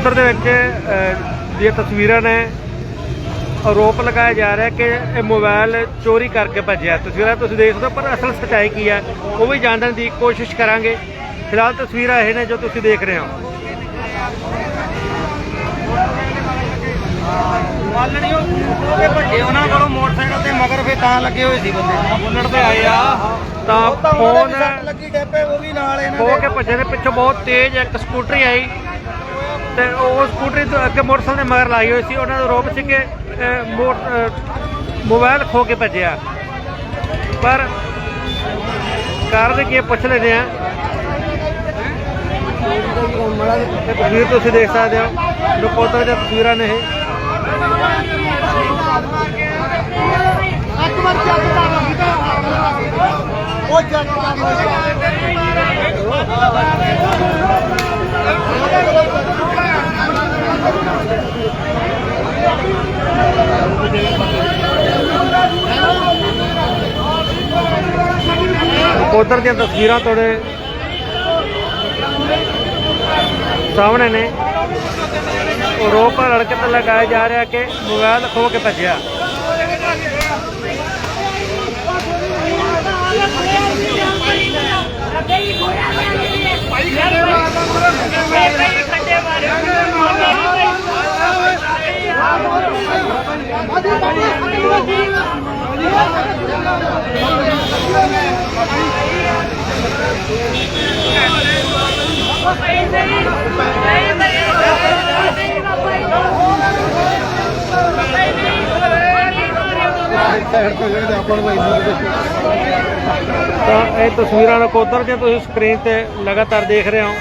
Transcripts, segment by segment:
ਨਕੋਦਰ ਦੇ ਵਿੱਚ ਦੀਆਂ ਤਸਵੀਰਾਂ ਨੇ ਆਰੋਪ ਲਗਾਇਆ ਜਾ ਰਿਹਾ ਕਿ ਇਹ ਮੋਬਾਈਲ ਚੋਰੀ ਕਰਕੇ ਭੱਜਿਆ। ਤਸਵੀਰਾਂ ਤੁਸੀਂ ਦੇਖ ਸਕਦੇ ਹੋ ਪਰ ਅਸਲ ਸੱਚਾਈ ਕੀ ਹੈ ਉਹ ਵੀ ਜਾਣਨ ਦੀ ਕੋਸ਼ਿਸ਼ ਕਰਾਂਗੇ। ਫਿਲਹਾਲ ਤਸਵੀਰਾਂ ਇਹ ਨੇ ਜੋ ਤੁਸੀਂ ਦੇਖ ਰਹੇ ਹੋ। ਮਾਲਣੀ ਉਹਦੇ ਭੱਜੇ ਉਹਨਾਂ ਕੋਲੋਂ ਮੋਟਰਸਾਈਕਲ ਤੇ ਮਗਰ ਫੇ ਤਾਂ ਲੱਗੇ ਹੋਏ ਸੀ ਬੰਦੇ। ਬੁੱਲਟ ਤੇ ਆਏ ਆ। ਤਾਂ ਫੋਨ ਲੱਗੀ ਡੱਬੇ ਉਹ ਵੀ ਨਾਲ ਇਹਨਾਂ ਹੋ ਕੇ ਭੱਜੇ ਦੇ ਪਿੱਛੋਂ ਬਹੁਤ ਤੇਜ਼ ਇੱਕ ਸਕੂਟਰੀ ਆਈ। ਤੇ ਉਹ ਸਕੂਟਰੀ ਤੋਂ ਅੱਗੇ ਮੋਟਰਸਾਈਕਲ ਦੇ ਮਗਰ ਲਾਈ ਹੋਈ ਸੀ, ਉਹਨਾਂ ਦਾ ਆਰੋਪ ਸੀ ਕਿ ਮੋਬਾਈਲ ਖੋ ਕੇ ਭੱਜਿਆ। ਪਰ ਕਾਰਨ ਕੀ ਪੁੱਛ ਲੈਂਦੇ ਆ ਤਸਵੀਰ ਤੁਸੀਂ ਦੇਖ ਸਕਦੇ ਹੋ ਨਕੋਦਰ ਦੀਆਂ ਤਸਵੀਰਾਂ ਨੇ ਇਹ। ਉਹ ਜੱਟ ਨਕੋਦਰ ਦੀਆਂ ਤਸਵੀਰਾਂ ਤੁਹਾਡੇ ਸਾਹਮਣੇ ਨੇ। ਆਰੋਪ ਲੜਕੇ ਤੇ ਲਗਾਇਆ ਜਾ ਰਿਹਾ ਕਿ ਮੋਬਾਈਲ ਖੋ ਕੇ ਭੱਜਿਆ। ਸਾਈਡ ਤੋਂ ਜਿਹੜੇ ਆਪਾਂ ਨੂੰ ਤਾਂ ਇਹ ਤਸਵੀਰਾਂ ਨਕੋਦਰ ਦੀਆਂ ਤੁਸੀਂ ਸਕਰੀਨ ਤੇ ਲਗਾਤਾਰ ਦੇਖ ਰਹੇ ਹੋ।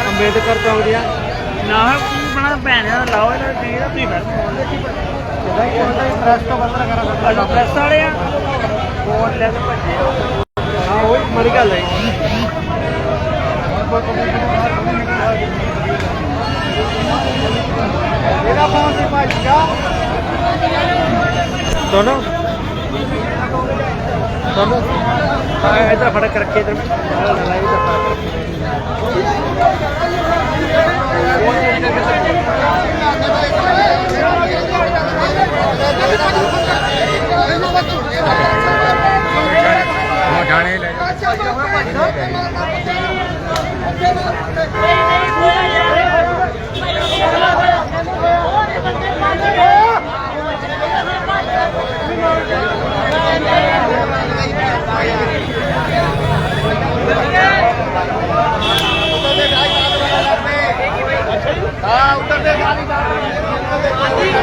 ਅੰਬੇਦਕਰ ਚੌਂਕ ਦੀਆਂ ਨਾ ਬਣਾ ਭੈਣਿਆ ਲਾਓ ਇਹਨਾਂ ਦੀ ਦਾ ਤੁਸੀਂ ਹੀ ਪ੍ਰੈਸ ਤੋਂ ਬੰਦ ਕਰਾ। ਸਕਦਾ ਪ੍ਰੈਸ ਵਾਲੇ ਆ? ਫੋਨ ਲੈ ਕੇ ਭੱਜੇ। ਹਾਂ ਉਹ ਮਰੀ ਗੱਲ ਹੈ। ਇਹਦਾ ਫੋਨ ਸੀ ਭੱਜ ਗਿਆ ਦੋਨੋਂ ਦੋਨੋਂ ਹਾਂ ਇਧਰ ਫੜ ਕੇ ਰੱਖੇ ਇਧਰ ਉੱਤਰ ਦੇ ਗਾਲੀ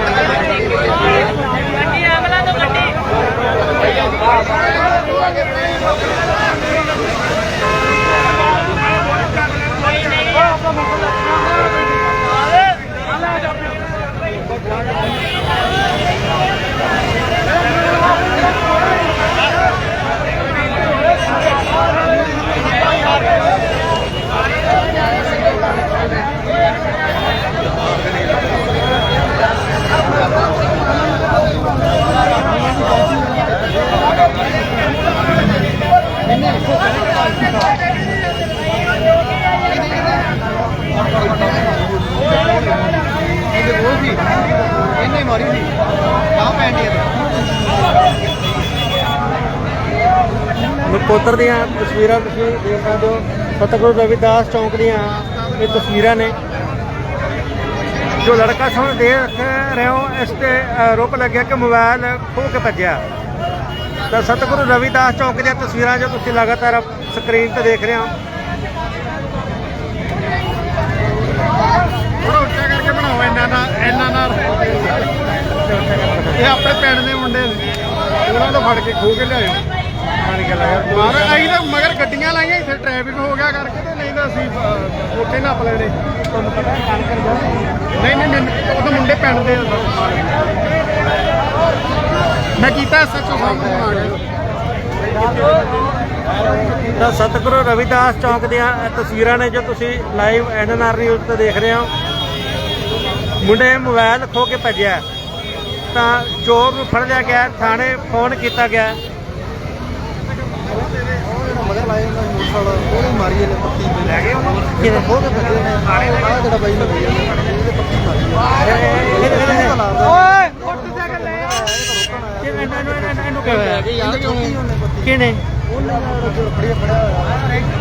ਇਹਦੇ ਕੋਲ ਸੀ ਇਹਨੇ ਮਾਰੀ ਸੀ ਤਾਂ ਪੈਂਦੀ ਹੈ ਨਕੋਦਰ ਦੀਆਂ ਤਸਵੀਰਾਂ ਤੁਸੀਂ ਦੇਖ ਸਕਦੇ ਹੋ। ਸਤਿਗੁਰੂ ਰਵਿਦਾਸ ਚੌਂਕ ਦੀਆਂ ਇਹ ਤਸਵੀਰਾਂ ਨੇ। ਜੋ ਲੜਕਾ ਸਾਹਮਣੇ ਦੇਖ ਰਹੇ ਹੋ ਇਸ ਤੇ ਰੋਕ ਲੱਗਿਆ ਕਿ ਮੋਬਾਈਲ ਖੋ ਕੇ ਭੱਜਿਆ। ਤਾਂ ਸਤਿਗੁਰੂ ਰਵਿਦਾਸ ਚੌਂਕ ਦੀਆਂ ਤਸਵੀਰਾਂ ਜੋ ਤੁਸੀਂ ਲਗਾਤਾਰ ਸਕਰੀਨ ਤੇ ਦੇਖ ਰਹੇ ਹੋ। ਉੱਚਾ ਕਰਕੇ ਬਣਾਓ ਇਹਨਾਂ ਨਾਲ ਇਹਨਾਂ ਨਾਲ। ਇਹ ਆਪਣੇ ਪਿੰਡ ਦੇ ਮੁੰਡੇ ਨੇ। ਉਹਨਾਂ ਤੋਂ ਫੜ ਕੇ ਖੋ ਕੇ ਲਿਆਇਓ। ਮਾਰ ਅਸੀਂ ਤਾਂ ਮਗਰ ਗੱਡੀਆਂ ਲਾਈਆਂ ਇੱਥੇ ਟ੍ਰੈਫਿਕ ਹੋ ਗਿਆ ਕਰਕੇ ਤੇ ਨਹੀਂ ਤਾਂ ਅਸੀਂ ਅਹ, ਉੱਥੇ ਨੱਪ ਲੈਣੇ। ਤੁਹਾਨੂੰ ਪਤਾ ਕੰਮ ਕਰ ਨਹੀਂ ਨਹੀਂ ਮੈਨੂੰ ਉਹ ਤਾਂ ਮੁੰਡੇ ਪਿੰਡ ਦੇ ਆ। ਮੈਂ ਕੀਤਾ ਸੱਚੋ ਸਾਹਮਣੇ ਆ ਗਿਆ। ਤਾਂ ਸਤਿਗੁਰੂ ਰਵਿਦਾਸ ਚੌਂਕ ਦੀਆਂ ਤਸਵੀਰਾਂ ਨੇ ਜੋ ਤੁਸੀਂ ਲਾਈਵ ਐਨਐਨਆਰ ਨਿਊਜ਼ ਤੇ ਦੇਖ ਰਹੇ ਹੋ। ਮੁੰਡੇ ਮੋਬਾਈਲ ਖੋ ਕੇ ਭੱਜਿਆ। ਤਾਂ ਚੋਰ ਨੂੰ ਫੜ ਲਿਆ ਗਿਆ ਥਾਣੇ ਫੋਨ ਕੀਤਾ ਗਿਆ। ਮਗਰ ਲਾਏ ਉਹਨਾਂ ਮੋਟਰਸਾਈਕਲ ਉਹਨੇ ਮਾਰੀ ਇਹਨੇ ਪੱਤੀ ਤੇ। ਲੈ ਗਏ ਉਹਨੂੰ ਕਿਹਨੇ? ਖੋ ਕੇ ਭੱਜੇ ਨੇ। ਆਹ ਜਿਹੜਾ ਬਾਈ ਨੂੰ ਭਈਆ ਇਹਦੇ ਪੱਤੀ ਮਾਰੀ ਆ। ਓਏ ਮੋਟਰਸਾਈਕਲ ਲੈ। ਆ ਇਹਨੂੰ ਇਹਨੂੰ ਇਹਨੂੰ ਇਹਨੂੰ ਕਿਹਾ ਹੋਇਆ ਯਾਰ ਕਿਉਂ ਉਹਨੇ ਪੱਤੀ ਕਿਹਨੇ? ਉਹਨੇ ਨਾਲ ਜੋ ਖੜੀਆ ਖੜਿਆ ਹੋਇਆ।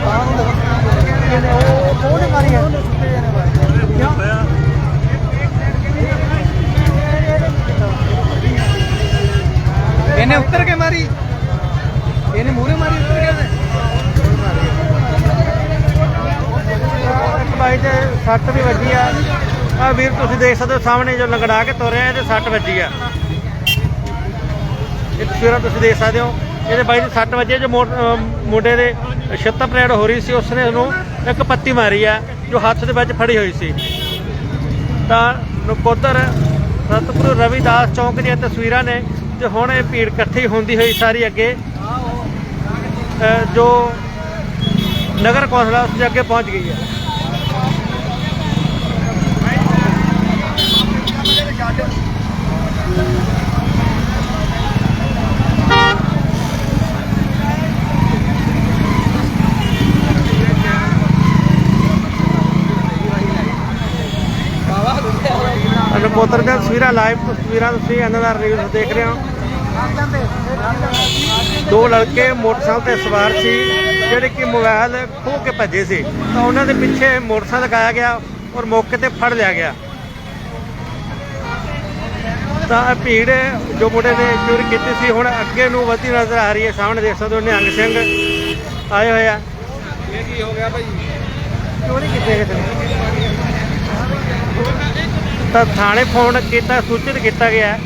ਆਹ ਉਹਨੇ ਕਿਹਨੇ? ਉਹ ਉਹਨੇ ਮਾਰੀ ਆ। ਉਹਨੇ ਸੁੱਤੇ ਨੇ ਮਾਰੀ ਕਿਉਂ? ਇਹਨੇ ਉੱਤਰ ਕੇ ਮਾਰੀ। ਇਹਨੇ ਮੂਹਰੇ ਮਾਰੀ ਉੱਤਰ ਕੇ ਇੱਕ ਬਾਈ ਤੇ ਸੱਟ ਵੀ ਵੱਜੀ ਆ। ਆ ਵੀਰ, ਤੁਸੀਂ ਦੇਖ ਸਕਦੇ ਹੋ ਸਾਹਮਣੇ ਜੋ ਲੰਗੜਾ ਕੇ ਤੁਰਿਆ, ਇਹਦੇ ਸੱਟ ਵੱਜੀ ਆ। ਇਹ ਤਸਵੀਰਾਂ ਤੁਸੀਂ ਦੇਖ ਸਕਦੇ ਹੋ। ਇਹਦੇ ਬਾਈ ਦੀ ਸੱਟ ਵੱਜੀ ਜੋ ਮੁੰਡੇ ਦੇ ਛਿੱਤਰ ਪਲੇਟ ਹੋ ਰਹੀ ਸੀ, ਉਸਨੇ ਉਹਨੂੰ ਇੱਕ ਪੱਤੀ ਮਾਰੀ ਆ, ਜੋ ਹੱਥ ਦੇ ਵਿੱਚ ਫੜੀ ਹੋਈ ਸੀ। ਤਾਂ ਨਕੋਦਰ ਸਤਿਗੁਰੂ ਰਵਿਦਾਸ ਚੌਂਕ ਦੀਆਂ ਤਸਵੀਰਾਂ ਨੇ, ਤੇ ਹੁਣ ਇਹ ਭੀੜ ਇਕੱਠੀ ਹੁੰਦੀ ਹੋਈ ਸਾਰੀ ਅੱਗੇ। ਜੋ ਨਗਰ ਕੌਂਸਲ ਆ, ਉਸ ਦੇ ਅੱਗੇ ਪਹੁੰਚ ਗਈ ਹੈ ਨਕੋਦਰ ਦੀਆਂ ਤਸਵੀਰਾਂ ਲਾਈਵ ਤਸਵੀਰਾਂ ਤੁਸੀਂ ਇਹਨਾਂ ਦਾ ਰਿਵਿਊ ਦੇਖ ਰਹੇ ਹੋ। ਦੋ ਲੜਕੇ ਮੋਟਰਸਾਈਕਲ ਤੇ ਸਵਾਰ ਸੀ ਜਿਹੜੇ ਕਿ ਮੋਬਾਈਲ ਖੋਹ ਕੇ ਭੱਜੇ ਸੀ। ਤਾਂ ਉਹਨਾਂ ਦੇ ਪਿੱਛੇ ਮੋਟਰਸਾਈਕਲ ਲਗਾਇਆ ਗਿਆ ਔਰ ਮੌਕੇ ਤੇ ਫੜ ਲਿਆ ਗਿਆ। ਤਾਂ ਭੀੜ ਜੋ ਮੁੰਡੇ ਨੇ ਚੋਰੀ ਕੀਤੀ ਸੀ ਹੁਣ ਅੱਗੇ ਨੂੰ ਵਧਦੀ ਨਜ਼ਰ ਆ ਰਹੀ ਹੈ। ਸਾਹਮਣੇ ਦੇਖ ਸਕਦੇ ਹੋ ਨਿਹੰਗ ਸਿੰਘ ਆਏ ਹੋਏ ਆ। ਇਹ ਕੀ ਹੋ ਗਿਆ ਭਾਈ? ਚੋਰੀ ਕਿੱਥੇ ਕਿਤੇ ਤਾਂ ਥਾਣੇ ਫੋਨ ਕੀਤਾ ਸੂਚਿਤ ਕੀਤਾ ਗਿਆ ਹੈ।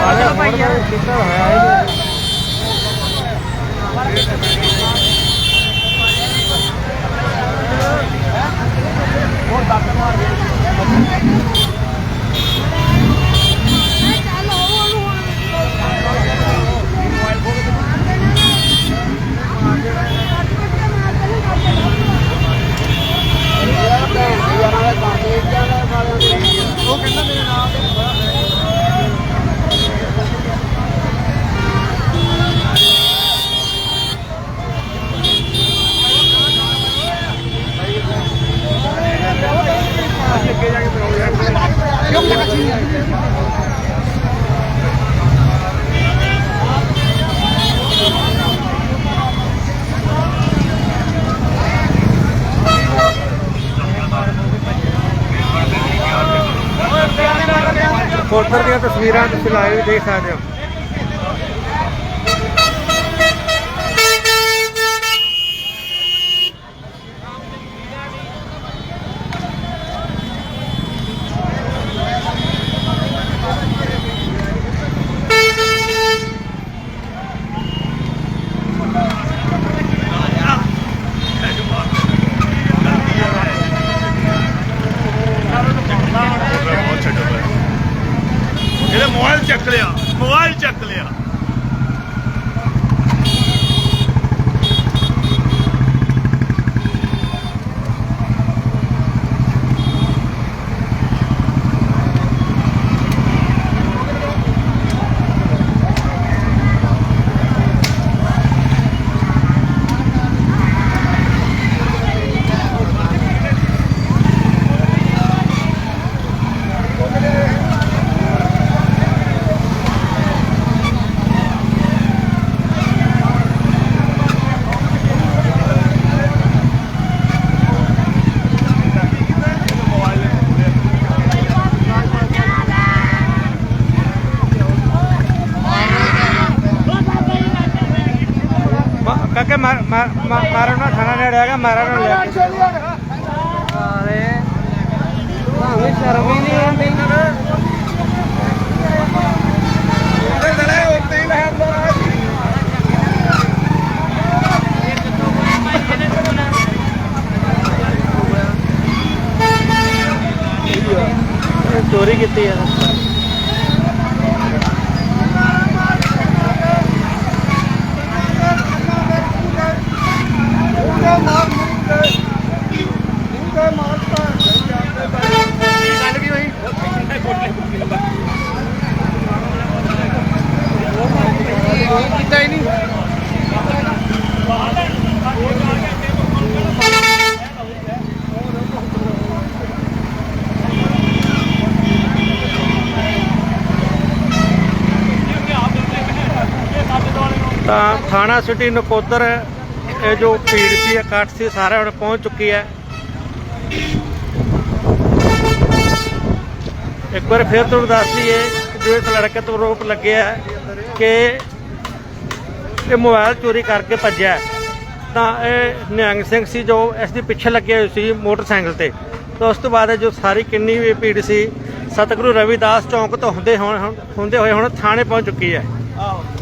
ਹਾਲੇ ਹੁਣ ਤਾਂ ਕੀਤਾ ਹੋਇਆ ਹੀ ਨਹੀਂ। ਅੱਗੇ ਜਾ ਕੇ ਕੋਟਰ ਦੀਆਂ ਤਸਵੀਰਾਂ ਤੁਸੀਂ ਲਾਈਵ ਦੇਖ ਸਕਦੇ ਹੋ ਇਹਦੇ ਮੋਬਾਈਲ ਚੱਕ ਲਿਆ ਮੋਬਾਈਲ ਮ- ਕਾਕੇ ਮਾਰ ਮਾਰ- ਮਾਰ- ਮਾਰਨ ਨਾਲ ਖਾਣਾ ਨੇੜੇ ਹੈਗਾ ਮਾਰਨ ਨਾਲ ਲੈ ਕੇ ਆਲੇ ਭਾਵੇਂ ਸ਼ਰਮ ਹੀ ਨਹੀਂ ਆਉਂਦੀ ਇਹ ਚੋਰੀ ਕੀਤੀ ਹੈ ਗੱਲ ਕੀ ਹੋਈ ਕੀਤਾ ਹੀ ਨਹੀਂ ਤਾਂ ਥਾਣਾ ਸਿਟੀ ਨਕੋਦਰ ਇਹ ਜੋ ਭੀੜ ਸੀ ਇਕੱਠ ਸੀ ਸਾਰਾ ਹੁਣ ਪਹੁੰਚ ਚੁੱਕੀ ਹੈ। ਇੱਕ ਵਾਰ ਫਿਰ ਤੁਹਾਨੂੰ ਦੱਸ ਦਈਏ ਜੋ ਇਸ ਲੜਕੇ ਤੋਂ ਆਰੋਪ ਲੱਗਿਆ ਹੈ ਕਿ ਇਹ ਮੋਬਾਈਲ ਚੋਰੀ ਕਰਕੇ ਭੱਜਿਆ ਤਾਂ ਇਹ ਨਿਹੰਗ ਸਿੰਘ ਸੀ ਜੋ ਇਸ ਦੇ ਪਿੱਛੇ ਲੱਗੇ ਹੋਏ ਸੀ ਮੋਟਰਸਾਈਕਲ ਤੇ। ਤਾਂ ਉਸ ਤੋਂ ਬਾਅਦ ਇਹ ਜੋ ਸਾਰੀ ਕਿੰਨੀ ਵੀ ਭੀੜ ਸੀ, ਸਤਿਗੁਰੂ ਰਵਿਦਾਸ ਚੌਂਕ ਤੋਂ ਹੁੰਦੇ ਹੁਣ ਹੁੰਦੇ ਹੋਏ ਹੁਣ ਥਾਣੇ ਪਹੁੰਚ ਚੁੱਕੀ ਹੈ। ਬੱਚਾ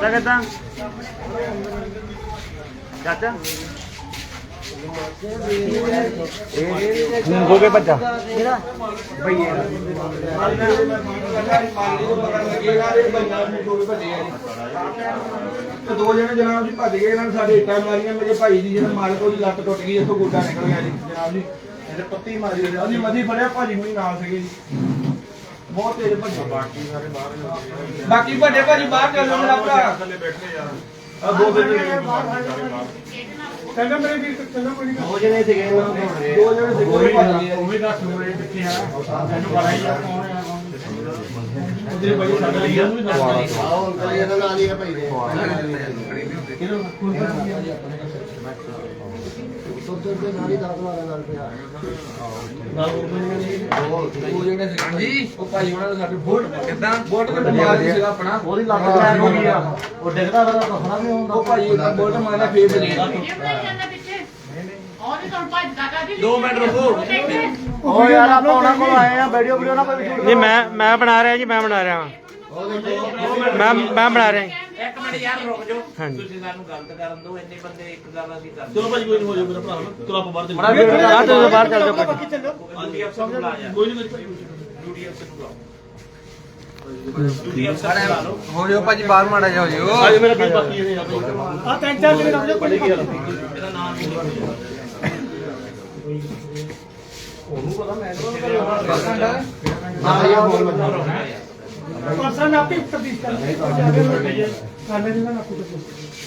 ਕਿੱਦਾਂ? ਚਾਚਾ? ਹੁਣ ਹੋ ਕੇ ਭੱਜਾ। ਤੇ ਦੋ ਜਣੇ ਜਨਾਬ ਜੀ ਭੱਜ ਗਏ ਇਹਨਾਂ ਨੇ ਸਾਡੇ ਇੱਟਾਂ ਮਾਰੀਆਂ ਮੇਰੇ ਭਾਈ ਦੀ ਜਿਹੜਾ ਮਾਲਕ ਉਹਦੀ ਲੱਤ ਟੁੱਟ ਗਈ ਇੱਥੋਂ ਗੋਡਾ ਨਿਕਲ ਗਿਆ ਜੀ ਜਨਾਬ ਜੀ। ਇਹਦੇ ਪੱਤੀ ਮਾਰੀ ਹੋਈ ਅਸੀਂ ਮਦੀ ਫੜਿਆ ਭਾਜੀ ਹੁਣੀ ਨਾਲ ਸੀਗੇ ਜੀ। ਬਹੁਤ ਤੇਜ਼ ਭੱਜੇ। ਬਾਕੀ ਸਾਰੇ ਬਾਹਰ ਬਾਕੀ ਵੱਡੇ ਭਾਜੀ ਬਾਹਰ ਚੱਲ ਮੇਰਾ ਭਰਾ। ਥੱਲੇ ਬੈਠੇ ਯਾਰ। ਆ ਦੋ ਦਿਨ ਕਹਿੰਦਾ ਮੇਰੇ ਵੀਰ ਚੱਲੋ ਕੋਈ ਨਹੀਂ ਦੋ ਜਣੇ ਸੀਗੇ ਦੋ ਜਣੇ ਸੀਗੇ ਭੱਜ ਗਏ ਉਹ ਵੀ ਦੱਸ ਮੇਰੇ ਕਿੱਥੇ ਆ? ਮੈਨੂੰ ਪਤਾ ਹੀ ਆ। ਕੌਣ ਆ ਉਹਦੇ ਬੜੀ ਸਾਡੇ ਲਈ ਉਹਨੂੰ ਵੀ ਦੱਸ ਹਾਂਜੀ ਉਹ ਭਾਈ ਉਹਨਾਂ ਨੇ ਸਾਡੇ ਬੋਟ ਕਿਦਾਂ? ਬੋਟ ਤੇ ਬਿਮਾਰ ਸੀਗਾ ਆਪਣਾ। ਉਹਦੀ ਲੱਤ ਹੋ। ਗਈ ਆ। ਉਹ ਡਿੱਗਦਾ ਫਿਰ ਦੱਸਣਾ ਵੀ ਹੁੰਦਾ। ਉਹ ਭਾਈ ਦਾ ਬੋਟ ਮਾਰਿਆ ਫੇਰ ਬਜੇ ਦੋ ਮਿੰਟ ਰੁਕੋ। ਉਹ ਯਾਰ ਆਪਾਂ ਉਹਨਾਂ ਕੋਲ ਆਏ ਆ ਵੀਡੀਓ ਵੀਡੀਓ ਨਾ ਕੋਈ ਨਹੀਂ ਮੈਂ ਮੈਂ ਬਣਾ ਰਿਹਾ ਜੀ ਮੈਂ ਬਣਾ ਰਿਹਾ। ਹਾਂ ਮੈਂ ਮੈਂ ਬਣਾ ਰਿਹਾ। ਇੱਕ ਮਿੰਟ ਯਾਰ ਰੁਕ ਜਾਓ। ਹਾਂਜੀ। ਤੁਸੀਂ ਸਾਨੂੰ ਗਲਤ ਕਰਨ ਦਿਓ ਇੰਨੇ ਬੰਦੇ ਇੱਕ ਗੱਲ ਅਸੀਂ ਕਰਦੇ ਚਲੋ ਭਾਜੀ ਕੋਈ ਨਹੀਂ ਹੋ ਜਾਓ ਮੇਰਾ ਭਰਾ ਚਲੋ ਆਪਾਂ ਬਾਹਰ ਦੇ ਆ ਤੁਸੀਂ ਬਾਹਰ ਚੱਲ ਜਾਓ ਕੋਈ ਡਿਊਟੀ ਅਫਸਰ ਨੂੰ ਲਾ ਜਾ ਕੋਈ ਨਹੀਂ ਕੋਈ ਡਿਊਟੀ ਅਫਸਰ ਨੂੰ ਲਾਓ ਡਿਊਟੀ ਅਫਸਰ ਨੂੰ ਲਾ ਲਓ ਹੋ ਜਾਓ ਭਾਜੀ ਬਾਹਰ ਮਾੜਾ ਜਾ ਹੋ ਜਾਓ ਅੱਜ ਮੇਰਾ ਵੀ ਬਾਕੀ ਇਹਦੇ ਆਪਣੇ ਆ ਤਿੰਨ ਚਾਰ ਦਿਨ ਰੁਕ ਜਾ ਕੋਈ ਇਹਦਾ ਨਾਮ ਨਹੀਂ ਪਰਸਨ ਆਪੇ ਤਬਦੀਲ ਕਰ ਖਾਣੇ ਦੀ ਨਾ ਆਪੇ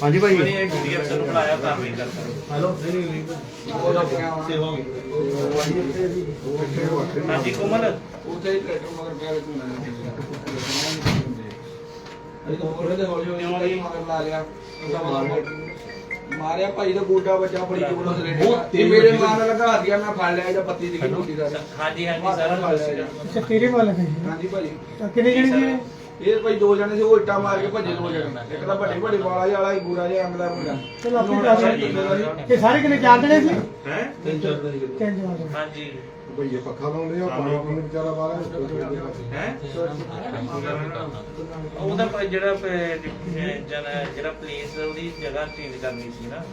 ਹਾਂਜੀ ਭਾਈ। ਕੋਈ ਡਿਊਟੀ ਅਫਸਰ ਨੂੰ ਬੁਲਾਇਆ ਕਾਰਵਾਈ ਕਰ ਕਰੋ ਹੈਲੋ। ਨਹੀਂ ਨਹੀਂ ਸੇਵਾ ਹੋ ਗਈ ਹਾਂਜੀ ਕੋਮਲ? ਉੱਥੇ ਹੀ ਟਰੈਕਟਰ ਮਗਰ ਪਿਆ ਵਿੱਚ ਅਸੀਂ ਤਾਂ ਹੋਰ ਹੌਲੀ ਹੌਲੀ ਹੌਲੀ ਮਗਰ ਲਾ ਲਿਆ। ਉਹਦਾ ਮਾਰ ਮਾਰਿਆ ਭਾਈ ਦਾ ਗੋਡਾ ਬੱਚਾ ਬੜੀ ਜੋਰ ਨਾਲ ਰੇੜੇ ਤੇ ਮੇਰੇ ਮਾਰ ਲਗਾ ਦਿਆ ਮੈਂ ਫੜ ਲਿਆ ਇਹਦਾ ਪੱਤੀ ਦੀ ਟੁੱਟੀ ਦਾ। ਹਾਂਜੀ ਹਾਂਜੀ ਸਾਰਾ ਦੱਸਿਆ ਅੱਛਾ ਤੇਰੇ ਵਾਲਾ ਹੈ ਹਾਂਜੀ ਭਾਜੀ ਕਿੰਨੇ ਜਣੇ ਜੀ ਇਹ ਭਾਈ ਦੋ ਜਣੇ ਸੀ ਉਹ ਇੱਟਾਂ ਮਾਰ ਕੇ ਭੱਜੇ ਦੋ ਜਣੇ। ਇੱਕ ਤਾਂ ਵੱਡੇ ਵੱਡੇ ਵਾਲਾ ਜਿਹਾ ਵਾਲਾ ਹੀ ਬੂਰਾ ਜਿਹਾ ਅੰਗਲਾ ਮੁੰਡਾ। ਚਲੋ ਆਪੇ ਦੱਸ ਇਹ ਸਾਰੇ ਕਿੰਨੇ? ਚਾਰ ਜਣੇ ਸੀ? ਹੈ? ਤਿੰਨ ਚਾਰ ਦਿਨ ਤਿੰਨ ਜਣੇ। ਹਾਂਜੀ। ਭਈਏ ਪੱਖਾ ਲਾਉਂਦੇ ਆ ਪਾਣੀ ਪੀਣ ਵਿਚਾਰਾ ਬਾਹਰ ਹੈ? ਉਹਦਾ ਪ- ਜਿਹੜਾ ਪ- ਜਨ ਜਿਹੜਾ ਪੁਲਿਸ ਉਹਦੀ ਜਗ੍ਹਾ ਚੇਂਜ ਕਰਨੀ ਸੀ ਨਾ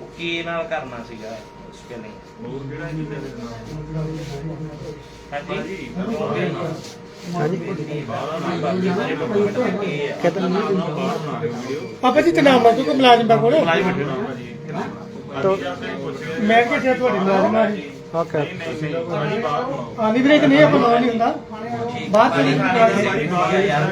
ਉਹ ਕੀ ਨਾਲ ਕਰਨਾ ਸੀਗਾ ਸਪੈਲਿੰਗ ਹਾਂਜੀ? ਪਾਪਾ ਜੀ ਤੇ ਨਾਮ ਲਾ ਤੂੰ ਕੋ ਮੁਲਾਜ਼ਮ ਦਾ ਕੋਲ? ਤੋ ਮੈਂ ਕਿਹਾ ਤੁਹਾਡੀ ਮੁਲਾਜ਼ਮ ਆ ਓਕੇ ਆਂਦੀ ਵੀਰੇ ਕਿ ਨਹੀਂ ਆਪਾਂ ਲਾਉਣਾ ਨਹੀਂ ਹੁੰਦਾ। ਬਾਅਦ ਚ ਨਹੀਂ। ਯਾਰ